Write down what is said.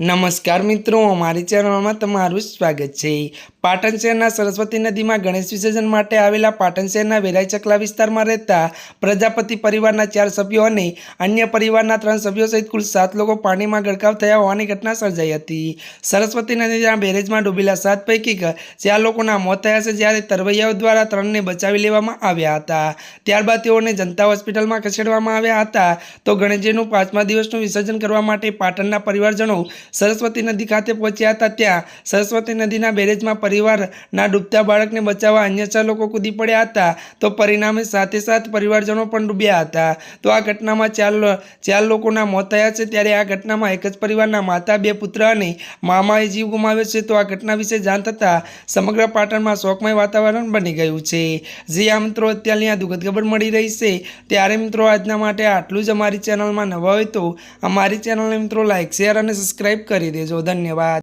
નમસ્કાર મિત્રો, અમારી ચેનલમાં તમારું સ્વાગત છે. પાટણ શહેરના સરસ્વતી નદીમાં ગણેશ વિસર્જન માટે આવેલા પાટણ શહેરના વેરાઈ ચકલા વિસ્તારમાં રહેતા પ્રજાપતિ પરિવારના ચાર સભ્યો અને અન્ય પરિવારના ત્રણ સભ્યો સહિત કુલ સાત લોકો પાણીમાં ગરકાવ થયા હોવાની ઘટના સર્જાઈ હતી. સરસ્વતી નદીના બેરેજમાં ડૂબેલા સાત પૈકી ચાર લોકોના મોત થયા છે જ્યારે તરવૈયાઓ દ્વારા ત્રણને બચાવી લેવામાં આવ્યા હતા. ત્યારબાદ તેઓને જનતા હોસ્પિટલમાં ખસેડવામાં આવ્યા હતા. તો ગણેશજીનું પાંચમા દિવસનું વિસર્જન કરવા માટે પાટણના પરિવારજનો સરસ્વતી નદી ખાતે પહોંચ્યા હતા ત્યાં. સરસ્વતી નદીના બેરેજમાં પરિવારના ડૂબતા બાળકને બચાવવા અન્ય છ લોકો કૂદી પડ્યા હતા. તો પરિણામે સાથે સાથ પરિવારજનો પણ ડૂબ્યા હતા. તો આ ઘટનામાં ચાર ચાર લોકોના મોત થયા છે. ત્યારે આ ઘટનામાં એક જ પરિવારના માતા, બે પુત્ર અને મામાએ જીવ ગુમાવ્યો છે. તો આ ઘટના વિશે જાણ થતાં સમગ્ર પાટણમાં શોકમય વાતાવરણ બની ગયું છે. જે આ મિત્રો, અત્યારની આ દુઃખદ મળી રહી છે. ત્યારે મિત્રો, આજના માટે આટલું જ અમારી ચેનલમાં નવા હોય તો અમારી ચેનલને મિત્રો લાઇક શેર અને સબસ્ક્રાઈબ કરી દેજો. ધન્યવાદ.